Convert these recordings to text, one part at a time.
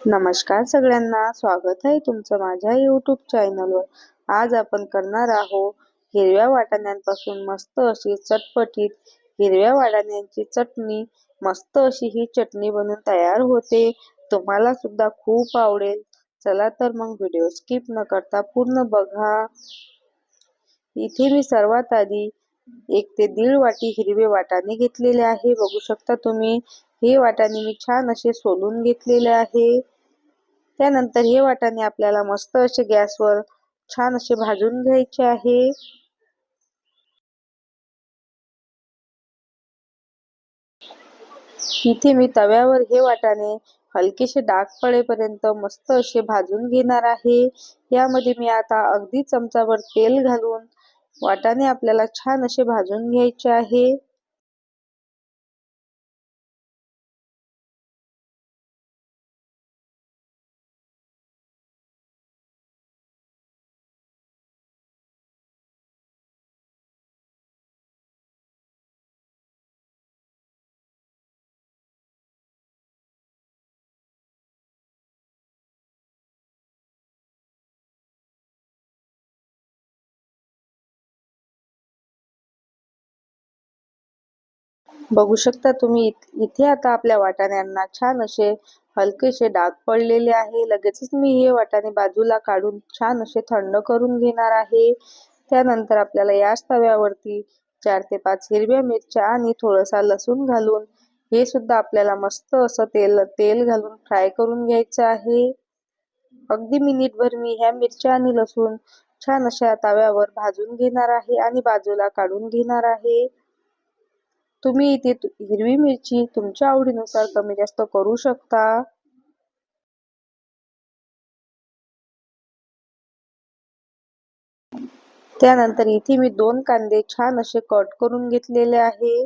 नमस्कार सगळ्यांना. स्वागत आहे तुमचं माझ्या युट्यूब चॅनलवर आज आपण करणार आहोत हिरव्या वाटाण्यांपासून मस्त अशी चटपटीत हिरव्या वाटाण्यांची चटणी. मस्त अशी ही चटणी बनून तयार होते. तुम्हाला सुद्धा खूप आवडेल. चला तर मग व्हिडिओ स्किप न करता पूर्ण बघा. इथे मी सर्वात आधी एक ते दीड वाटी हिरवे वाटाणे घेतलेले आहे. बघू शकता तुम्ही. हे वाटाणे मी छान असे सोलून घेतलेले आहे. त्यानंतर हे वाटाणे आपल्याला मस्त असे गॅसवर छान असे भाजून घ्यायचे आहे. इथे मी तव्यावर हे वाटाणे हलकेसे डाग पडेपर्यंत मस्त असे भाजून घेणार आहे. यामध्ये मी आता अगदी चमचावर तेल घालून वाटाणे आपल्याला छान असे भाजून घ्यायचे आहे. बघू शकता तुम्ही इथे आता आपल्या वाटाण्यांना छान असे हलकेसे डाग पडलेले आहे. लगेचच मी हे वाटाणे बाजूला काढून छान असे थंड करून घेणार आहे. त्यानंतर आपल्याला याच तव्यावरती चार ते पाच हिरव्या मिरच्या आणि थोडासा लसूण घालून हे सुद्धा आपल्याला मस्त असं तेल तेल घालून फ्राय करून घ्यायचं आहे. अगदी मिनिटभर मी ह्या मिरच्या आणि लसूण छान अशा तव्यावर भाजून घेणार आहे आणि बाजूला काढून घेणार आहे. तुम्ही इथे हिरवी मिरची तुमच्या आवडीनुसार कमी जास्त करू शकता. त्यानंतर इथे मी दोन कांदे छान असे कट करून घेतलेले आहे.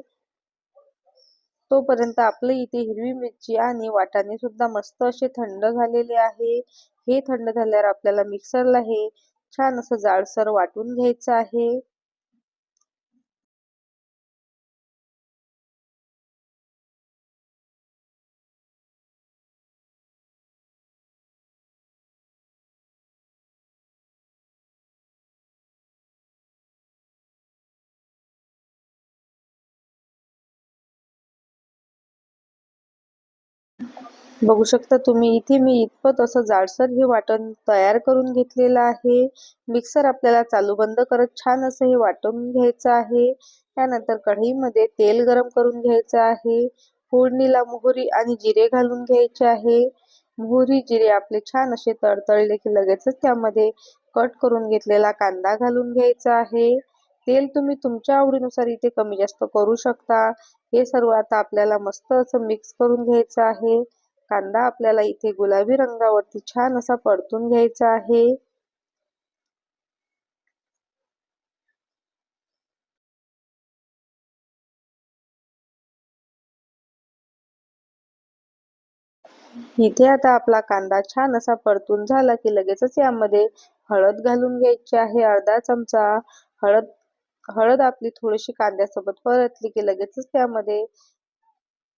तोपर्यंत आपले इथे हिरवी मिरची आणि वाटाणे सुद्धा मस्त असे थंड झालेले आहे. हे थंड झाल्यावर आपल्याला मिक्सरला हे छान असं जाडसर वाटून घ्यायचं आहे. बघू शकता तुम्ही इथे मी इतपत असं जाडसर हे वाटण तयार करून घेतलेलं आहे. मिक्सर आपल्याला चालू बंद करत छान असं हे वाटून घ्यायचं आहे. त्यानंतर कढईमध्ये तेल गरम करून घ्यायचं आहे. फोडणीला मोहरी आणि जिरे घालून घ्यायचे आहे. मोहरी जिरे आपले छान असे तडतळले की लगेचच त्यामध्ये कट करून घेतलेला कांदा घालून घ्यायचा आहे. तेल तुम्ही तुमच्या आवडीनुसार इथे कमी जास्त करू शकता. हे सर्व आता आपल्याला मस्त असं मिक्स करून घ्यायचं आहे. कांदा आपल्याला इथे गुलाबी रंगावरती छान असा परतून घ्यायचा आहे. इथे आता आपला कांदा छान असा परतून झाला की लगेचच यामध्ये हळद घालून घ्यायची आहे अर्धा चमचा. हळद हळद आपली थोडीशी कांद्यासोबत परतली की लगेचच त्यामध्ये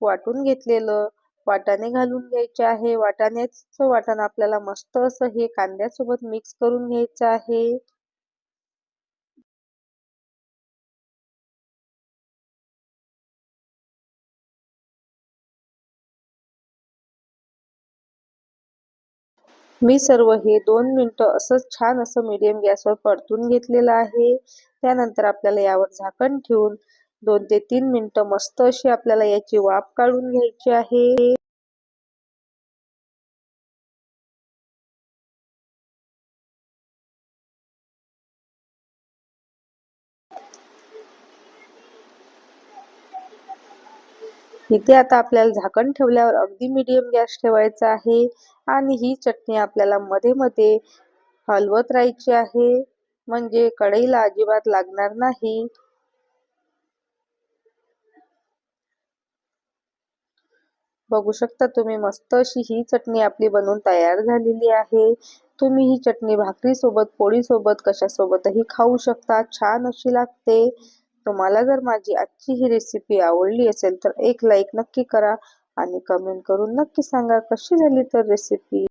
वाटून घेतलेलं. वाटाणे घालून घ्यायचे आहे. वाटाण्याचं वाटण आपल्याला मस्त असं हे कांद्यासोबत मिक्स करून घ्यायचं आहे. मी सर्व हे दोन मिनटं असंच छान असं मीडियम गॅसवर परतून घेतलेलं आहे. त्यानंतर आपल्याला यावर झाकण ठेवून दोन ते तीन मिनटं मस्त अशी आपल्याला याची वाफ काढून घ्यायची आहे. इथे आता आपल्याला झाकण ठेवल्यावर अगदी मीडियम गॅस ठेवायचा आहे. आणि ही चटणी आपल्याला मध्ये मध्ये हलवत राहायची आहे. म्हणजे कढईला अजिबात लागणार नाही. बघू शकता तुम्ही मस्त अशी ही चटणी आपली बनवून तयार झालेली आहे. तुम्ही ही चटणी भाकरी सोबत पोळी सोबत कशा सोबतही खाऊ शकता. छान अशी लागते. तुम्हाला जर माझी आजची ही रेसिपी आवडली असेल तर एक लाईक नक्की करा आणि कमेंट करून नक्की सांगा कशी झाली तर रेसिपी